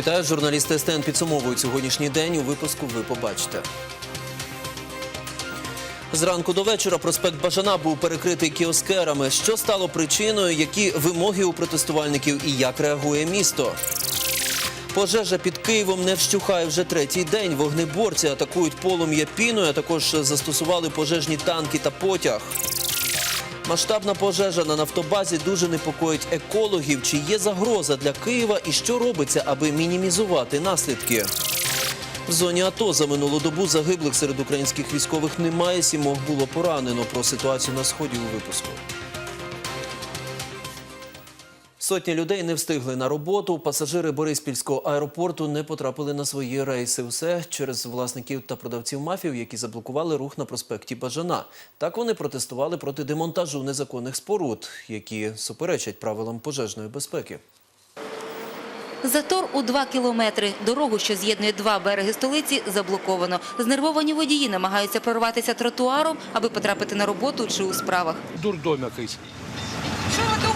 Вітаю, журналісти СТН підсумовують сьогоднішній день. У випуску ви побачите. Зранку до вечора проспект Бажана був перекритий кіоскерами. Що стало причиною, які вимоги у протестувальників і як реагує місто? Пожежа під Києвом не вщухає вже третій день. Вогнеборці атакують полум'я піною, а також застосували пожежні танки та потяг. Масштабна пожежа на нафтобазі дуже непокоїть екологів. Чи є загроза для Києва і що робиться, аби мінімізувати наслідки? В зоні АТО за минулу добу загиблих серед українських військових немає. Сімох було поранено. Про ситуацію на сході у випуску. Сотні людей не встигли на роботу. Пасажири Бориспільського аеропорту не потрапили на свої рейси. Все через власників та продавців мафів, які заблокували рух на проспекті Бажана. Так вони протестували проти демонтажу незаконних споруд, які суперечать правилам пожежної безпеки. Затор у два кілометри. Дорогу, що з'єднує два береги столиці, заблоковано. Знервовані водії намагаються прорватися тротуаром, аби потрапити на роботу чи у справах. Дурдом якийсь.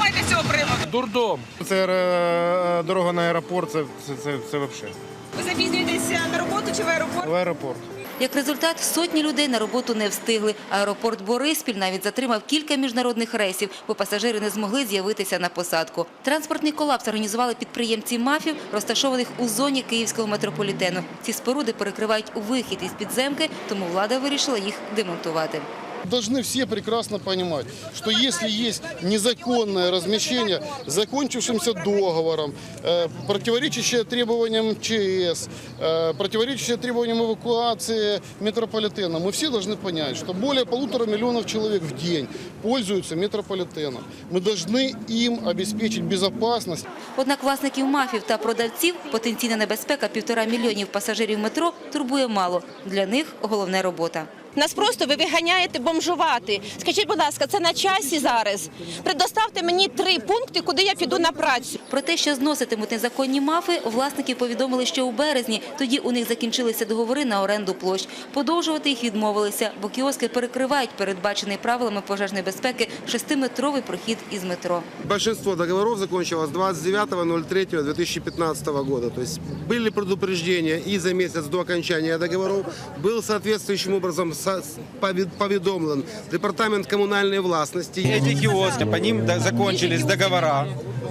Думаєте з цього приводу? Дурдом. Це е, дорога на аеропорт, це, це, це, це взагалі. Ви запізнюєтеся на роботу чи в аеропорт? В аеропорт. Як результат, сотні людей на роботу не встигли. Аеропорт Бориспіль навіть затримав кілька міжнародних рейсів, бо пасажири не змогли з'явитися на посадку. Транспортний колапс організували підприємці мафів, розташованих у зоні київського метрополітену. Ці споруди перекривають вихід із підземки, тому влада вирішила їх демонтувати Должны все прекрасно понимать, что если есть незаконное размещение закончившимся договором, э, противоречащее требованиям МЧС, э, противоречащее требованиям эвакуации метрополитена, мы все должны понять, что более полутора миллионов человек в день пользуются метрополитеном. Мы должны им обеспечить безопасность. Однак власників мафів та продавців потенційна небезпека півтора мільйонів пасажирів метро турбує мало. Для них головне робота. Нас просто ви виганяєте бомжувати. Скажіть, будь ласка, це на часі зараз. Предоставте мені три пункти, куди я піду на працю. Про те, що зноситимуть незаконні мафи, власники повідомили ще у березні. Тоді у них закінчилися договори на оренду площ. Подовжувати їх відмовилися, бо кіоски перекривають передбачений правилами пожежної безпеки шестиметровий прохід із метро. Большинство договоров закончилось 29.03.2015 года. То есть были предупреждения и за месяц до окончания договоров был соответствующим образом со- пове- поведомлен Департамент коммунальной властности. Эти киоски, по ним до- закончились договора,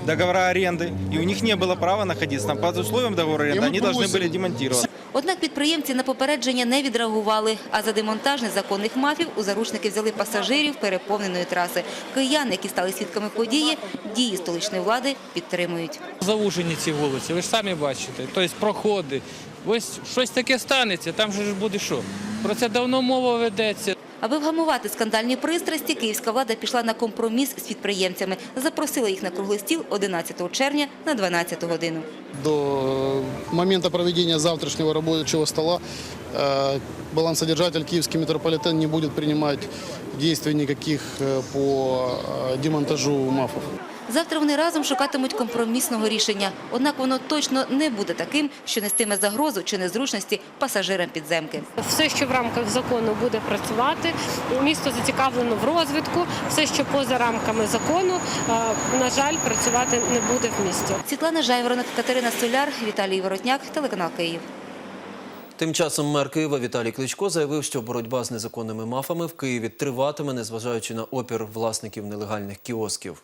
договора аренды, и у них не было права находиться там. Под условием договора аренды мы они должны просим- были демонтироваться. Однак підприємці на попередження не відреагували, а за демонтаж незаконних мафів у заручники взяли пасажирів переповненої траси. Кияни, які стали свідками події, дії столичної влади підтримують. Завужені ці вулиці, ви ж самі бачите. Тобто проходи. Ось щось таке станеться, там же ж буде що. Про це давно мова ведеться. Аби вгамувати скандальні пристрасті, київська влада пішла на компроміс з підприємцями. Запросила їх на круглий стіл 11 червня на 12 годину. До моменту проведення завтрашнього робочого стола балансодержатель Киевский метрополитен не будет принимать действий никаких э, по э, демонтажу мафов. Завтра вони разом шукатимуть компромісного рішення. Однак воно точно не буде таким, що нестиме загрозу чи незручності пасажирам підземки. Все, що в рамках закону буде працювати, місто зацікавлено в розвитку. Все, що поза рамками закону, е, на жаль, працювати не буде в місті. Світлана Жайворонок, Катерина Соляр, Віталій Воротняк, телеканал Київ. Тим часом мер Києва Віталій Кличко заявив, що боротьба з незаконними мафами в Києві триватиме, незважаючи на опір власників нелегальних кіосків.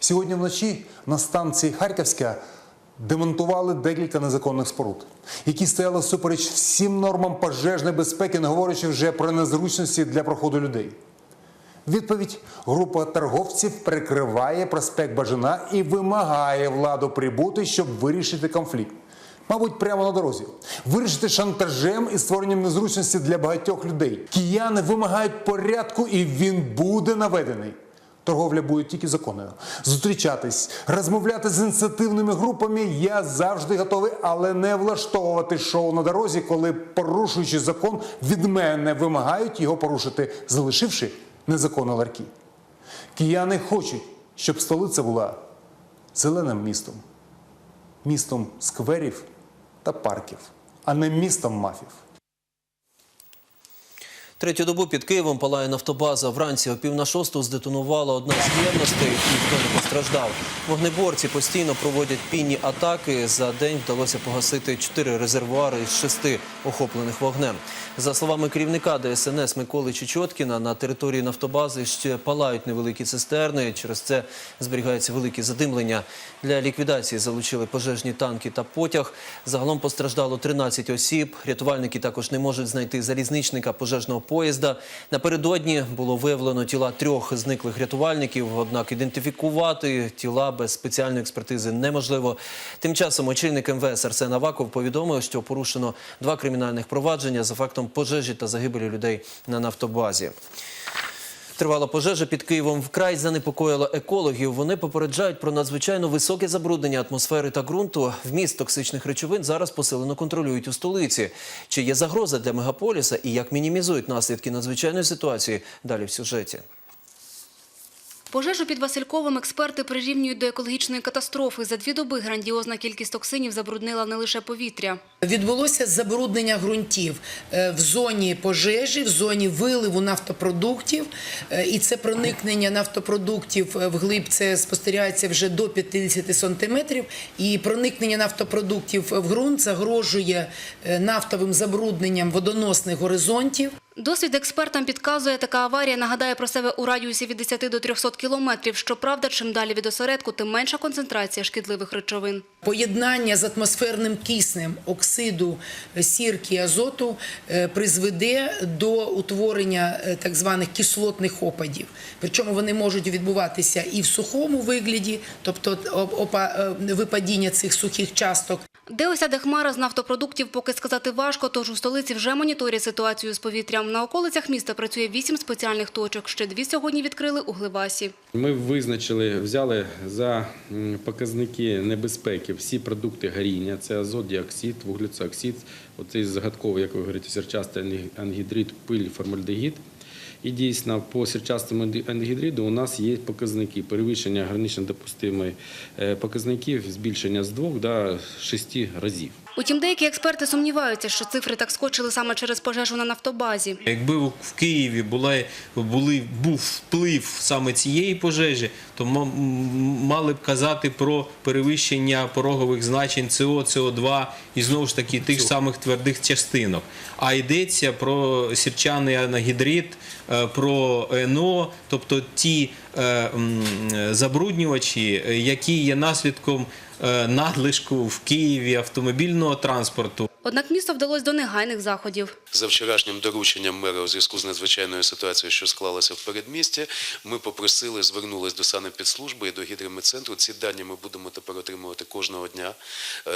Сьогодні вночі на станції Харківська демонтували декілька незаконних споруд, які стояли всупереч всім нормам пожежної безпеки, не говорячи вже про незручності для проходу людей. Відповідь група торговців перекриває проспект Бажана і вимагає владу прибути, щоб вирішити конфлікт. Мабуть, прямо на дорозі. Вирішити шантажем і створенням незручності для багатьох людей. Кияни вимагають порядку, і він буде наведений. Торговля буде тільки законною. Зустрічатись, розмовляти з ініціативними групами я завжди готовий, але не влаштовувати шоу на дорозі, коли порушуючи закон від мене вимагають його порушити, залишивши незаконно ларки. Кияни хочуть, щоб столиця була зеленим містом, містом скверів та парків, а не містом мафів. Третю добу під Києвом палає нафтобаза. Вранці о пів на шосту здетонувала одна з ємностей. Ніхто не постраждав. Вогнеборці постійно проводять пінні атаки. За день вдалося погасити чотири резервуари із шести охоплених вогнем. За словами керівника ДСНС Миколи Чечоткіна, на території нафтобази ще палають невеликі цистерни. Через це зберігається велике задимлення. Для ліквідації залучили пожежні танки та потяг. Загалом постраждало 13 осіб. Рятувальники також не можуть знайти залізничника пожежного поїзда. Напередодні було виявлено тіла трьох зниклих рятувальників. Однак ідентифікувати тіла без спеціальної експертизи неможливо. Тим часом очільник МВС Арсен Аваков повідомив, що порушено два кримінальних провадження за фактом пожежі та загибелі людей на нафтобазі. Тривала пожежа під Києвом вкрай занепокоїла екологів. Вони попереджають про надзвичайно високе забруднення атмосфери та ґрунту. Вміст токсичних речовин зараз посилено контролюють у столиці. Чи є загроза для мегаполіса і як мінімізують наслідки надзвичайної ситуації? Далі в сюжеті. Пожежу під Васильковим експерти прирівнюють до екологічної катастрофи. За дві доби грандіозна кількість токсинів забруднила не лише повітря. Відбулося забруднення ґрунтів е, в зоні пожежі, в зоні виливу нафтопродуктів. Е, І це проникнення нафтопродуктів е, вглиб це спостерігається вже до 50 сантиметрів. І проникнення нафтопродуктів в ґрунт загрожує нафтовим забрудненням водоносних горизонтів. Досвід експертам підказує, така аварія нагадає про себе у радіусі від 10 до 300 кілометрів. Щоправда, чим далі від осередку, тим менша концентрація шкідливих речовин. Поєднання з атмосферним киснем оксиду сірки азоту е, призведе до утворення е, так званих кислотних опадів. Причому вони можуть відбуватися і в сухому вигляді, тобто е, випадіння цих сухих часток, Де осяде хмара з нафтопродуктів, поки сказати важко, тож у столиці вже моніторять ситуацію з повітрям. На околицях міста працює вісім спеціальних точок. Ще дві сьогодні відкрили у Гливасі. Ми визначили, взяли за показники небезпеки всі продукти горіння. Це азот, діоксид, вуглецеоксид, оцей загадковий, як ви говорите, сірчастий ангі- ангідрид, пиль, формальдегід. І дійсно по сірчастому ангі- ангідриду у нас є показники перевищення гранично допустимої е, показників, збільшення з двох до шести разів. Утім, деякі експерти сумніваються, що цифри так скочили саме через пожежу на нафтобазі. Якби в в Києві була, були, був вплив саме цієї пожежі, то мали б казати про перевищення порогових значень СО, СО2 і знову ж таки тих самих твердих частинок. А йдеться про сірчаний анагідрид, е, про НО, тобто ті е, забруднювачі, е, які є наслідком надлишку в Києві автомобільного транспорту. Однак місто вдалося до негайних заходів. За вчорашнім дорученням мера у зв'язку з надзвичайною ситуацією, що склалася в передмісті, ми попросили, звернулись до санепідслужби і до гідрометцентру. Ці дані ми будемо тепер отримувати кожного дня е,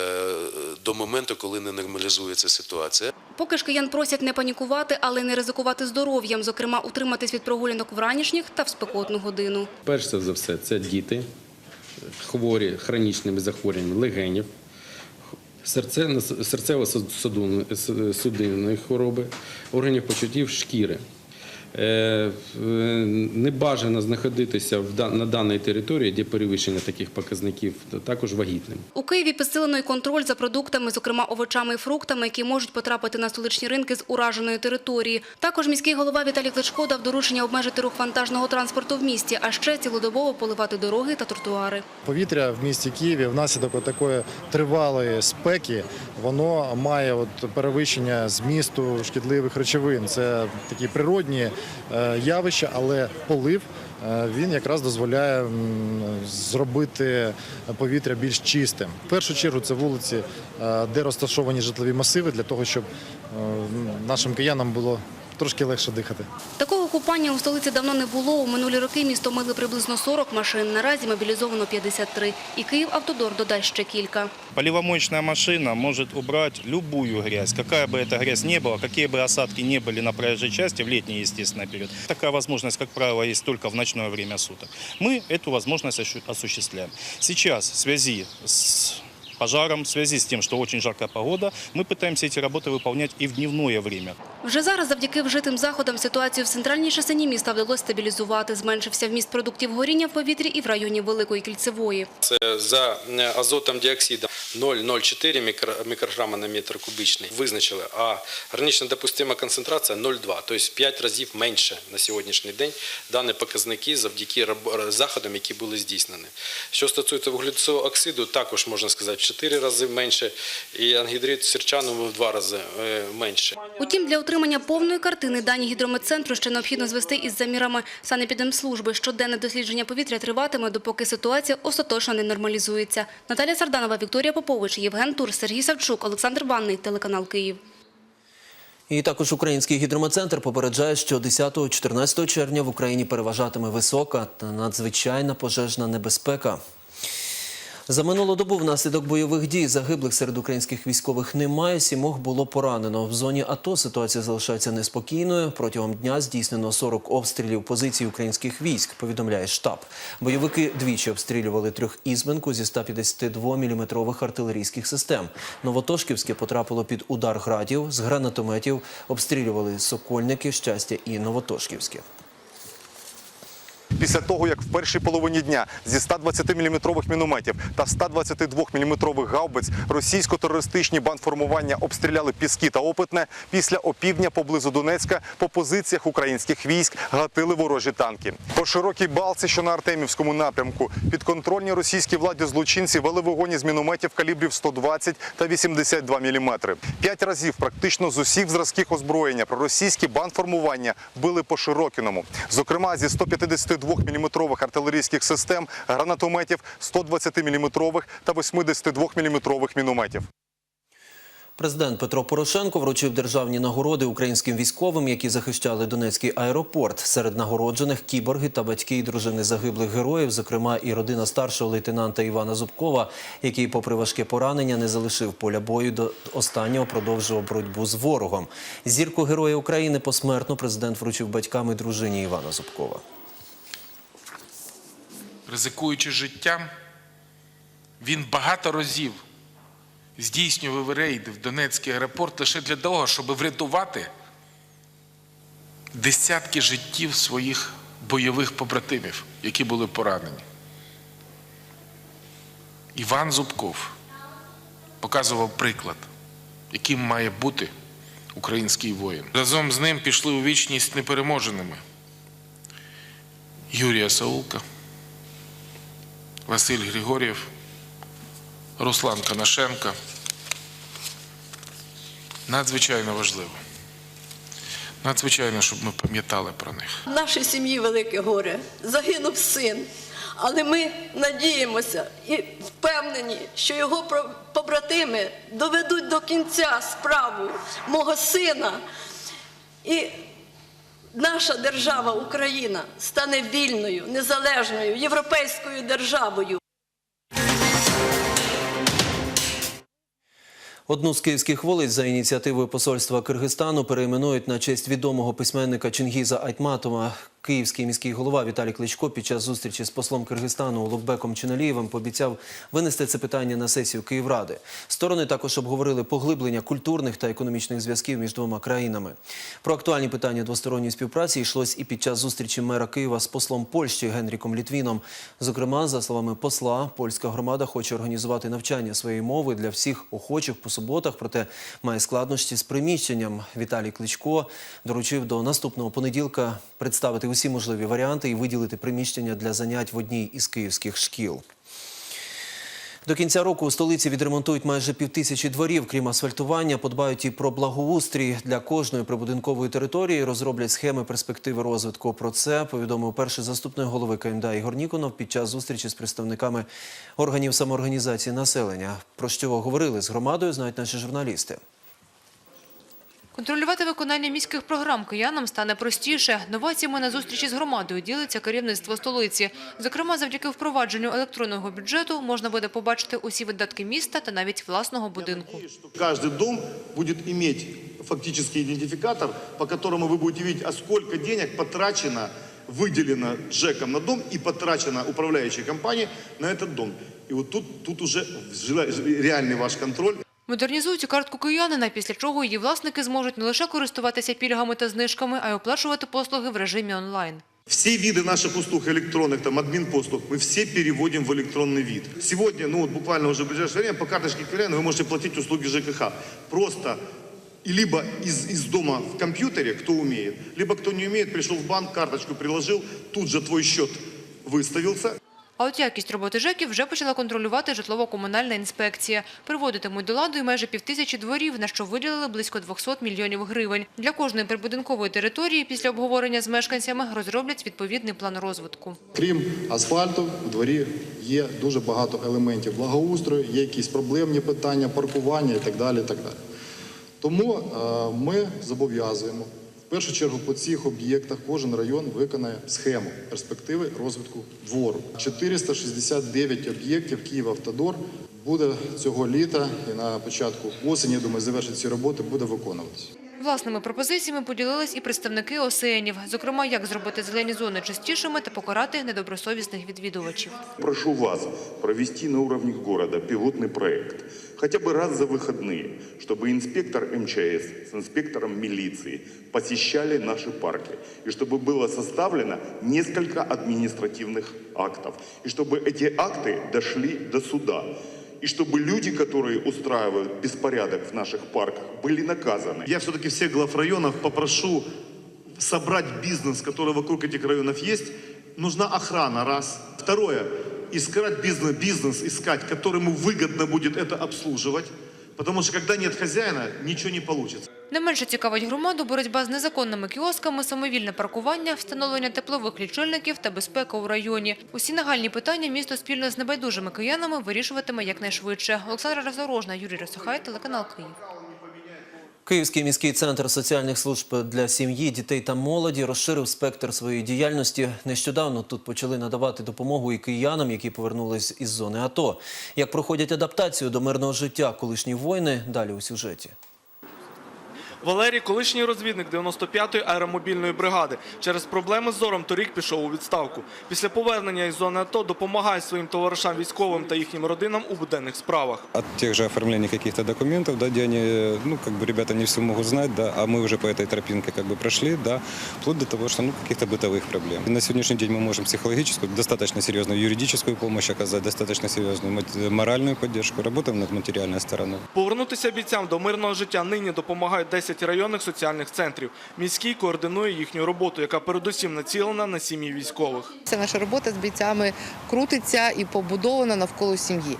до моменту, коли не нормалізується ситуація. Поки ж киян просять не панікувати, але й не ризикувати здоров'ям, зокрема утриматись від прогулянок вранішніх та в спекотну годину. Перш за все, це діти, хворі хронічними захворюваннями легенів, серцево-судинної хвороби, органів почуттів шкіри. Е, е, Не бажано знаходитися на даній території, де перевищення таких показників, також вагітним. У Києві підсилено й контроль за продуктами, зокрема овочами і фруктами, які можуть потрапити на столичні ринки з ураженої території. Також міський голова Віталій Кличко дав доручення обмежити рух вантажного транспорту в місті, а ще цілодобово поливати дороги та тротуари. Повітря в місті Києві внаслідок такої тривалої спеки воно має от перевищення змісту шкідливих речовин. Це такі природні е, явища, але полив. е, Він якраз дозволяє зробити повітря більш чистим. В першу чергу це вулиці, е, де розташовані житлові масиви, для того, щоб нашим киянам було трошки легше дихати. Такого купання у столиці давно не було. У минулі роки місто мили приблизно 40 машин. Наразі мобілізовано 53. І Київавтодор додасть ще кілька. Поливомоечная машина может убрать любую грязь, какая бы эта грязь ни была, какие бы осадки ни были на проезжей части в летний, естественно, период. Такая возможность, как правило, есть только в ночное время суток. Мы эту возможность ощу- осуществляем. Сейчас в связи с пожаром, в связи с тем, что очень жаркая погода, мы пытаемся эти работы выполнять и в дневное время. Вже зараз завдяки вжитим заходам ситуацію в центральній частині міста вдалося стабілізувати. Зменшився вміст продуктів горіння в повітрі і в районі Великої Кільцевої. Це за е, азотом діоксидом 0,04 мікро- мікрограма на метр кубічний визначили, а гранично допустима концентрація 0,2, тобто в 5 разів менше на сьогоднішній день дані показники завдяки раб- заходам, які були здійснені. Що стосується вуглецового оксиду, також можна сказати в 4 рази менше, і ангідрид сірчану в 2 рази е, менше. Утім, для отримання повної картини дані гідрометцентру ще необхідно звести із замірами санепідемслужби. Щоденне дослідження повітря триватиме, допоки ситуація остаточно не нормалізується. Наталія Сарданова, Вікторія Попович, Євген Тур, Сергій Савчук, Олександр Банний, телеканал Київ. І також Український гідрометцентр попереджає, що 10-14 червня в Україні переважатиме висока та надзвичайна пожежна небезпека. За минулу добу внаслідок бойових дій загиблих серед українських військових немає. Сімох було поранено. В зоні АТО ситуація залишається неспокійною. Протягом дня здійснено 40 обстрілів позицій українських військ. Повідомляє штаб. Бойовики двічі обстрілювали трьохізбинку зі 152 мм артилерійських систем. Новотошківське потрапило під удар градів з гранатометів. Обстрілювали Сокольники, щастя і Новотошківське. Після того, як в першій половині дня зі 120-мм мінометів та 122-мм гаубиць російсько-терористичні бандформування обстріляли Піски та Опитне, після опівдня поблизу Донецька по позиціях українських військ гатили ворожі танки. По широкій балці, що на Артемівському напрямку, підконтрольні російській владі злочинці вели вогонь із мінометів калібрів 120 та 82 мм. П'ять разів практично з усіх зразків озброєння проросійські бандформування били по Широкіному. Зокрема, зі 152-мм артилерійських систем, гранатометів, 120-мм та 82-мм мінометів. Президент Петро Порошенко вручив державні нагороди українським військовим, які захищали Донецький аеропорт. Серед нагороджених кіборги та батьки і дружини загиблих героїв, зокрема і родина старшого лейтенанта Івана Зубкова, який, попри важке поранення, не залишив поля бою до останнього, продовжував боротьбу з ворогом. Зірку Героя України посмертно президент вручив батькам і дружині Івана Зубкова. Ризикуючи життям, він багато разів здійснював рейди в Донецький аеропорт лише для того, щоб врятувати десятки життів своїх бойових побратимів, які були поранені. Іван Зубков показував приклад, яким має бути український воїн. Разом з ним пішли у вічність непереможеними Юрія Саулка, Василь Григорєв, Руслан Коношенко. Надзвичайно важливо. Надзвичайно, щоб ми пам'ятали про них. В нашій сім'ї велике горе. Загинув син. Але ми надіємося і впевнені, що його побратими доведуть до кінця справу мого сина. І наша держава Україна стане вільною, незалежною, європейською державою. Одну з київських вулиць за ініціативою посольства Киргизстану перейменують на честь відомого письменника Чингіза Айтматова. Київський міський голова Віталій Кличко під час зустрічі з послом Киргизстану Улугбеком Чиналієвим пообіцяв винести це питання на сесію Київради. Сторони також обговорили поглиблення культурних та економічних зв'язків між двома країнами. Про актуальні питання двосторонньої співпраці йшлось і під час зустрічі мера Києва з послом Польщі Генріком Літвіном. Зокрема, за словами посла, польська громада хоче організувати навчання своєї мови для всіх охочих суботах, проте має складнощі з приміщенням. Віталій Кличко доручив до наступного понеділка представити усі можливі варіанти і виділити приміщення для занять в одній із київських шкіл. До кінця року у столиці відремонтують майже півтисячі дворів. Крім асфальтування, подбають і про благоустрій для кожної прибудинкової території. Розроблять схеми перспективи розвитку. Про це повідомив перший заступник голови КМДА Ігор Ніконов під час зустрічі з представниками органів самоорганізації населення. Про що говорили з громадою, знають наші журналісти. Контролювати виконання міських програм киянам стане простіше. Новаціями на зустрічі з громадою ділиться керівництво столиці. Зокрема, завдяки впровадженню електронного бюджету можна буде побачити усі видатки міста та навіть власного будинку. Каждый дом будет иметь фактический идентификатор, по которому вы будете видеть, а сколько денег потрачено, выделено ЖЭКом на дом и потрачено управляющей компанией на этот дом. И вот тут, тут уже реальный ваш контроль. Модернізують і картку киянина, після чого її власники зможуть не лише користуватися пільгами та знижками, а й оплачувати послуги в режимі онлайн. Все виды наших услуг электронных, там, админ-послуг, мы все переводим в электронный вид. Сегодня, ну, вот буквально уже в ближайшее время, по карточке Кирилина вы можете платить услуги ЖКХ. Просто и либо из, из дома в компьютере, кто умеет, либо кто не умеет, пришел в банк, карточку приложил, тут же твой счет выставился, А от якість роботи ЖЕКів вже почала контролювати житлово-комунальна інспекція. Приводитимуть до ладу і майже півтисячі дворів, на що виділили близько 200 мільйонів гривень. Для кожної прибудинкової території після обговорення з мешканцями розроблять відповідний план розвитку. Крім асфальту, в дворі є дуже багато елементів благоустрою, є якісь проблемні питання, паркування і так далі. І так далі. Тому е, ми зобов'язуємо першу чергу по цих об'єктах кожен район виконає схему перспективи розвитку двору. 469 об'єктів Київавтодор буде цього літа і на початку осені, я думаю, завершить ці роботи, буде виконуватися. Власними пропозиціями поділились і представники ОСЕНів. Зокрема, як зробити зелені зони чистішими та покарати недобросовісних відвідувачів. Прошу вас провести на уровне города пилотный проект, хотя бы раз за выходные, чтобы инспектор МЧС с инспектором милиции посещали наши парки, и чтобы было составлено несколько административных актов, и чтобы эти акты дошли до суда. И чтобы люди, которые устраивают беспорядок в наших парках, были наказаны. Я все-таки всех глав районов попрошу собрать бизнес, который вокруг этих районов есть. Нужна охрана, раз. Второе, искать бизнес, бизнес искать, которому выгодно будет это обслуживать. Потому что когда нет хозяина, ничего не получится. Не менше цікавить громаду боротьба з незаконними кіосками, самовільне паркування, встановлення теплових лічильників та безпека у районі. Усі нагальні питання місто спільно з небайдужими киянами вирішуватиме якнайшвидше. Олександра Роздорожна, Юрій Росохай, телеканал Київ. Київський міський центр соціальних служб для сім'ї, дітей та молоді розширив спектр своєї діяльності. Нещодавно тут почали надавати допомогу і киянам, які повернулись із зони АТО. Як проходять адаптацію до мирного життя колишні воїни, далі у сюжеті. Валерій, колишній розвідник 95-ї аеромобільної бригади, через проблеми з зором торік пішов у відставку. Після повернення із зони АТО допомагає своїм товаришам військовим та їхнім родинам у буденних справах. От тех же оформления каких-то документов, да, где они, ну, как бы ребята не все могут знать, да, а мы уже по этой тропинке как бы прошли, да, вплоть до того, что, ну, каких-то бытовых проблем. И на сегодняшний день мы можем психологическую, достаточно серьезную юридическую помощь оказать, достаточно серьезную мат- моральную поддержку, работаем над материальной стороной. Повернутися бійцям до мирного життя нині допомагають 10 районних соціальних центрів. Міський координує їхню роботу, яка передусім націлена на сім'ї військових. Ця наша робота з бійцями крутиться і побудована навколо сім'ї.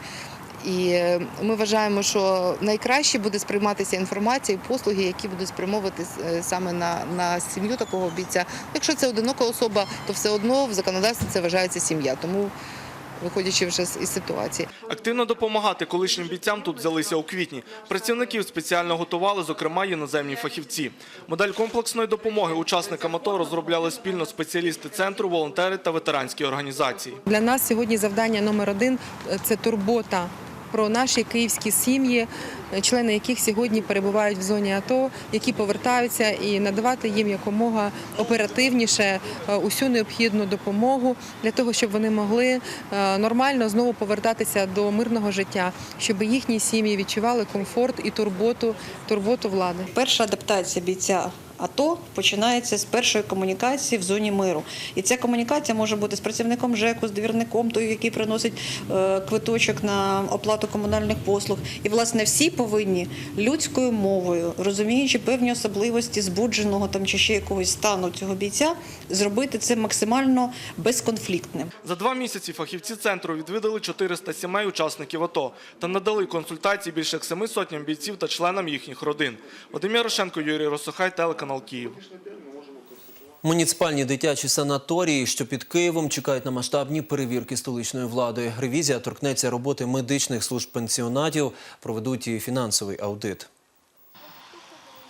І е, ми вважаємо, що найкраще буде сприйматися інформація і послуги, які будуть спрямовувати е, саме на, на сім'ю такого бійця. Якщо це одинока особа, то все одно в законодавстві це вважається сім'я. Тому, виходячи вже з із ситуації. Активно допомагати колишнім бійцям тут взялися у квітні. Працівників спеціально готували, зокрема, іноземні фахівці. Модель комплексної допомоги учасникам АТО розробляли спільно спеціалісти центру, волонтери та ветеранські організації. Для нас сьогодні завдання номер один це турбота про наші київські сім'ї, члени яких сьогодні перебувають в зоні АТО, які повертаються, і надавати їм якомога оперативніше е, усю необхідну допомогу для того, щоб вони могли е, нормально знову повертатися до мирного життя, щоб їхні сім'ї відчували комфорт і турботу, турботу влади. Перша адаптація бійця АТО починається з першої комунікації в зоні миру. І ця комунікація може бути з працівником ЖЕКу, з довірником, той, який приносить е, квиточок на оплату комунальних послуг. І, власне, всі повинні людською мовою, розуміючи певні особливості збудженого там чи ще якогось стану цього бійця, зробити це максимально безконфліктним. За два місяці фахівці центру відвідали 400 сімей учасників АТО та надали консультації більше як семи сотням бійців та членам їхніх родин. Вадим Ярошенко, Юрій Росохай, телеканал Київ. Муніципальні дитячі санаторії, що під Києвом, чекають на масштабні перевірки столичної влади. Ревізія торкнеться роботи медичних служб пенсіонатів, проведуть і фінансовий аудит.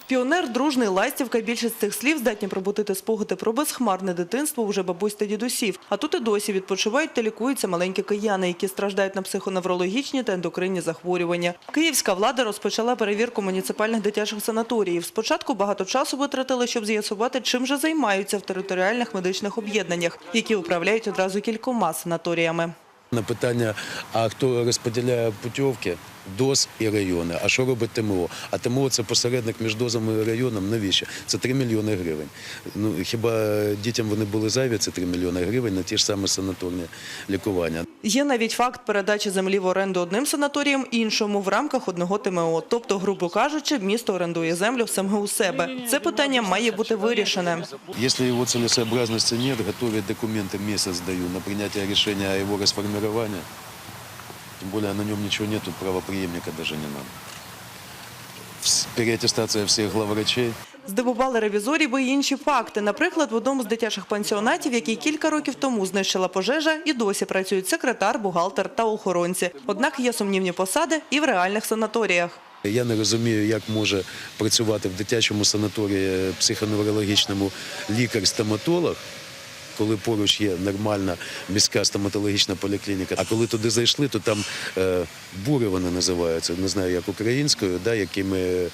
Піонер, дружний, ластівка. Більшість цих слів здатні пробудити спогади про безхмарне дитинство уже бабусь та дідусів. А тут і досі відпочивають та лікуються маленькі кияни, які страждають на психоневрологічні та ендокринні захворювання. Київська влада розпочала перевірку муніципальних дитячих санаторіїв. Спочатку багато часу витратили, щоб з'ясувати, чим же займаються в територіальних медичних об'єднаннях, які управляють одразу кількома санаторіями. На питання, а хто розподіляє путівки, ДОЗ і райони. А що робить ТМО? А ТМО це посередник між дозами і районом. Навіщо? Це 3 мільйони гривень. Ну хіба дітям вони були зайві? Це 3 мільйони гривень на ті ж саме санаторні лікування. Є навіть факт передачі землі в оренду одним санаторієм іншому в рамках одного ТМО. Тобто, грубо кажучи, місто орендує землю саме у себе. Це питання має бути вирішене. Если его целесообразности нет, готовить документы месяц даю на принятие решения о его расформировании. Тем более на нем ничего нету, правоприемника даже не надо. Вс- Переаттестация всех главврачей. Здивували ревізорів і інші факти. Наприклад, в одному з дитячих пансіонатів, який кілька років тому знищила пожежа, і досі працюють секретар, бухгалтер та охоронці. Однак є сумнівні посади і в реальних санаторіях. Я не розумію, як може працювати в дитячому санаторії психоневрологічному лікар-стоматолог, коли поруч є нормальна міська стоматологічна поліклініка. А коли туди зайшли, то там е, бури вони називаються, не знаю, як українською, да, якими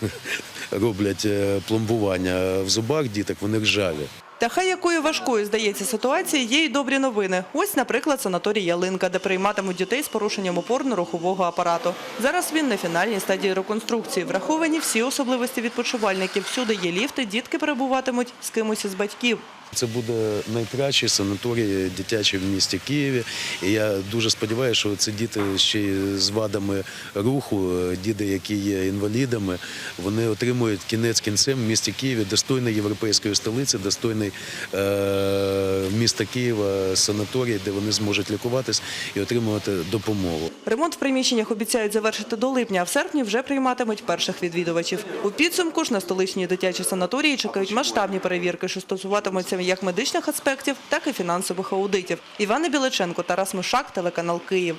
роблять е, пломбування в зубах діток, вони ржаві. Та хай якою важкою здається ситуація, є й добрі новини. Ось, наприклад, санаторій Ялинка, де прийматимуть дітей з порушенням опорно-рухового апарату. Зараз він на фінальній стадії реконструкції. Враховані всі особливості відпочивальників. Всюди є ліфти, дітки перебуватимуть з кимось із батьків. Це буде найкращий санаторій дитячий в місті Києві. І я дуже сподіваюся, що ці діти ще з вадами руху, діти, які є інвалідами, вони отримують кінець кінцем в місті Києві достойний європейської столиці, достойний е, міста Києва санаторій, де вони зможуть лікуватись і отримувати допомогу. Ремонт в приміщеннях обіцяють завершити до липня, а в серпні вже прийматимуть перших відвідувачів. У підсумку ж на столичні дитячі санаторії чекають масштабні перевірки, що стосуватимуться як медичних аспектів, так і фінансових аудитів. Івана Біличенко, Тарас Мишак, телеканал Київ.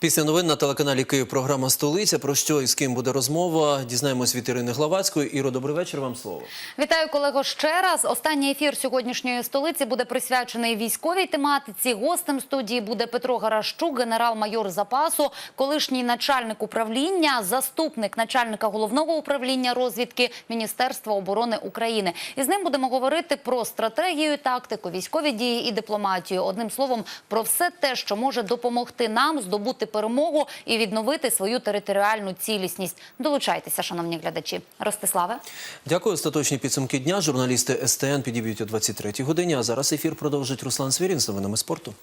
Після новин на телеканалі Київ програма Столиця. Про що і з ким буде розмова? Дізнаємось від Ірини Главацької. Іро, добрий вечір. Вам слово. Вітаю колего ще раз. Останній ефір сьогоднішньої столиці буде присвячений військовій тематиці. Гостем студії буде Петро Гаращук, генерал-майор запасу, колишній начальник управління, заступник начальника головного управління розвідки Міністерства оборони України. І з ним будемо говорити про стратегію, тактику, військові дії і дипломатію. Одним словом, про все те, що може допомогти нам здобути перемогу і відновити свою територіальну цілісність. Долучайтеся, шановні глядачі. Ростиславе. Дякую. Остаточні підсумки дня. Журналісти СТН підіб'ють о 23-й годині. А зараз ефір продовжить Руслан Свірін з новинами спорту.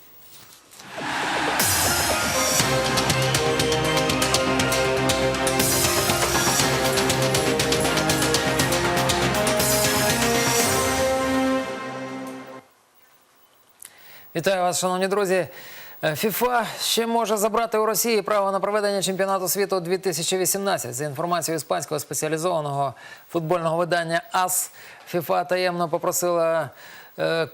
Вітаю вас, шановні друзі. Е, ФІФА ще може забрати у Росії право на проведення чемпіонату світу 2018. За інформацією іспанського спеціалізованого футбольного видання АС, ФІФА таємно попросила е,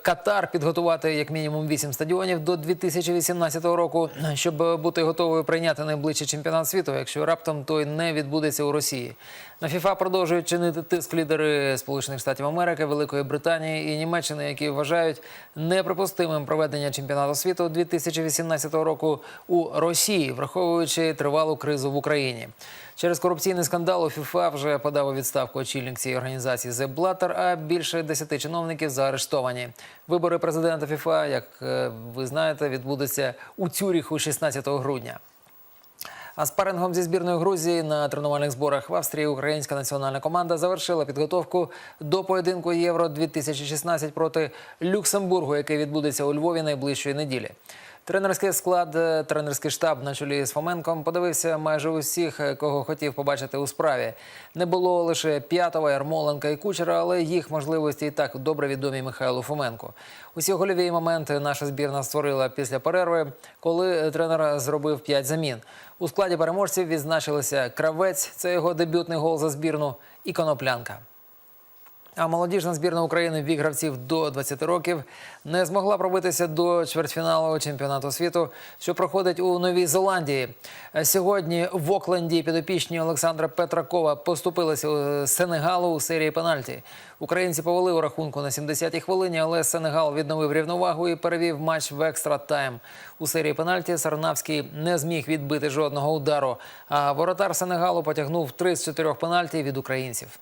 Катар підготувати як мінімум 8 стадіонів до 2018 року, щоб бути готовою прийняти найближчий чемпіонат світу, якщо раптом той не відбудеться у Росії. На ФІФА продовжують чинити тиск лідери Сполучених Штатів Америки, Великої Британії і Німеччини, які вважають неприпустимим проведення чемпіонату світу 2018 року у Росії, враховуючи тривалу кризу в Україні. Через корупційний скандал у ФІФА вже подав у відставку очільник цієї організації Зеп Блаттер, а більше десяти чиновників заарештовані. Вибори президента ФІФА, як е, ви знаєте, відбудуться у Цюріху 16 грудня. А спарингом зі збірною Грузії на тренувальних зборах в Австрії українська національна команда завершила підготовку до поєдинку Євро 2016 проти Люксембургу, який відбудеться у Львові найближчої неділі. Тренерський склад, е, тренерський штаб на чолі з Фоменком подивився майже усіх, е, кого хотів побачити у справі. Не було лише П'ятова, Ярмоленка і Кучера, але їх можливості і так добре відомі Михайлу Фоменку. Усі гольові моменти наша збірна створила після перерви, коли тренер зробив п'ять замін. У складі переможців відзначилися Кравець, це його дебютний гол за збірну, і Коноплянка. А молодіжна збірна України вік гравців до 20 років не змогла пробитися до чвертьфіналу чемпіонату світу, що проходить у Новій Зеландії. Сьогодні в Окленді підопічні Олександра Петракова поступилися у Сенегалу у серії пенальті. Українці повели у рахунку на 70-й хвилині, але Сенегал відновив рівновагу і перевів матч в екстра тайм. У серії пенальті Сарнавський не зміг відбити жодного удару. А воротар Сенегалу потягнув 3 з 4 пенальті від українців.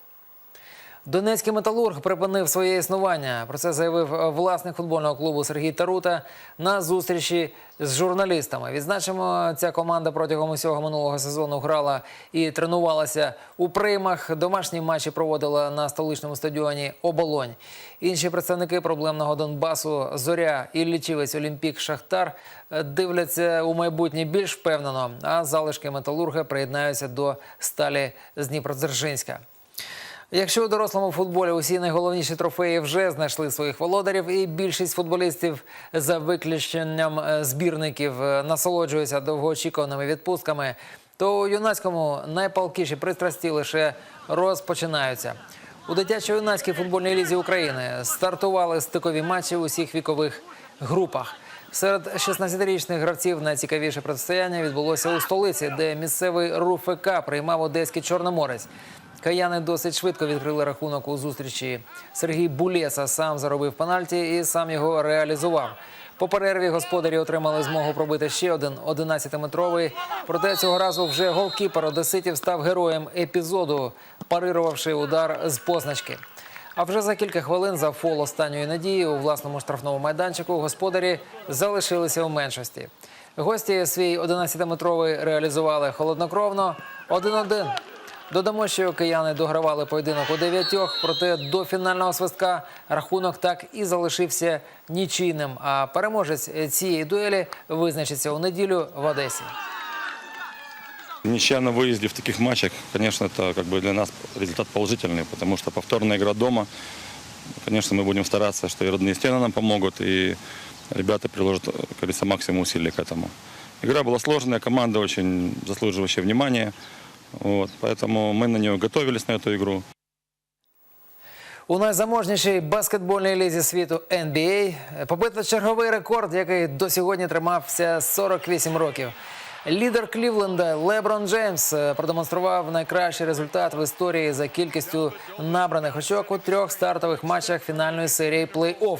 Донецький металург припинив своє існування. Про це заявив е, власник футбольного клубу Сергій Тарута на зустрічі з журналістами. Відзначимо, ця команда протягом усього минулого сезону грала і тренувалася у приймах. Домашні матчі проводила на столичному стадіоні Оболонь. Інші представники проблемного Донбасу Зоря і лічівець Олімпік Шахтар е, дивляться у майбутнє більш впевнено. А залишки металурга приєднаються до сталі з Дніпродзержинська. Якщо у дорослому футболі усі найголовніші трофеї вже знайшли своїх володарів, і більшість футболістів за виключенням е, збірників е, насолоджуються довгоочікуваними відпустками, то у юнацькому найпалкіші пристрасті лише розпочинаються. У дитячо-юнацькій футбольній лізі України стартували стикові матчі у усіх вікових групах. Серед 16-річних гравців найцікавіше протистояння відбулося у столиці, де місцевий РУФК приймав одеський чорноморець. Каяни досить швидко відкрили рахунок у зустрічі. Сергій Булєса сам заробив пенальті і сам його реалізував. По перерві господарі отримали змогу пробити ще один 11-метровий. Проте цього разу вже голкіпер Одеситів став героєм епізоду, парирувавши удар з позначки. А вже за кілька хвилин за фол останньої надії у власному штрафному майданчику господарі залишилися у меншості. Гості свій 11-метровий реалізували холоднокровно 1-1. Додамо, що кияни догравали поєдинок у дев'ятьох, проте до фінального свистка рахунок так і залишився нічийним. А переможець цієї дуелі визначиться у неділю в Одесі. Ничья на выезде в таких матчах, конечно, это как бы для нас результат положительный, потому что повторная игра дома, конечно, мы будем стараться, что и родные стены нам помогут, и ребята приложат, как говорится, максимум усилий к этому. Игра была сложная, команда очень заслуживающая внимания, вот, поэтому мы на нее готовились, на эту игру. У найзаможнішій баскетбольній лізі світу NBA побито черговий рекорд, який до сьогодні тримався 48 років. Лідер Клівленда Леброн Джеймс е, продемонстрував найкращий результат в історії за кількістю набраних очок у трьох стартових матчах фінальної серії плей-офф.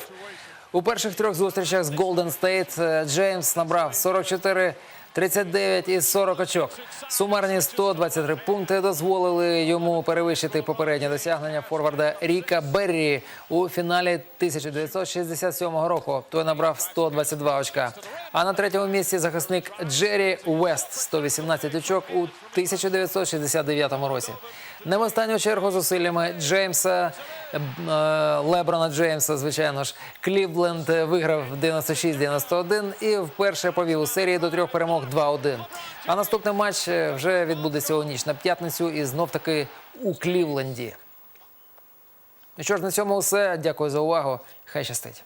У перших трьох зустрічах з Голден Стейт е, Джеймс набрав 44 39 із 40 очок. Сумарні 123 пункти дозволили йому перевищити попереднє досягнення форварда Ріка Беррі у фіналі 1967 року. Той набрав 122 очка. А на третьому місці захисник Джері Уест 118 очок у 1969 році. Не в останню чергу зусиллями Джеймса Леброна Джеймса, звичайно ж, Клівленд виграв 96-91 і вперше повів у серії до трьох перемог 2-1. А наступний матч вже відбудеться у ніч на п'ятницю і знов таки у Клівленді. Ну що ж, на цьому все. Дякую за увагу. Хай щастить.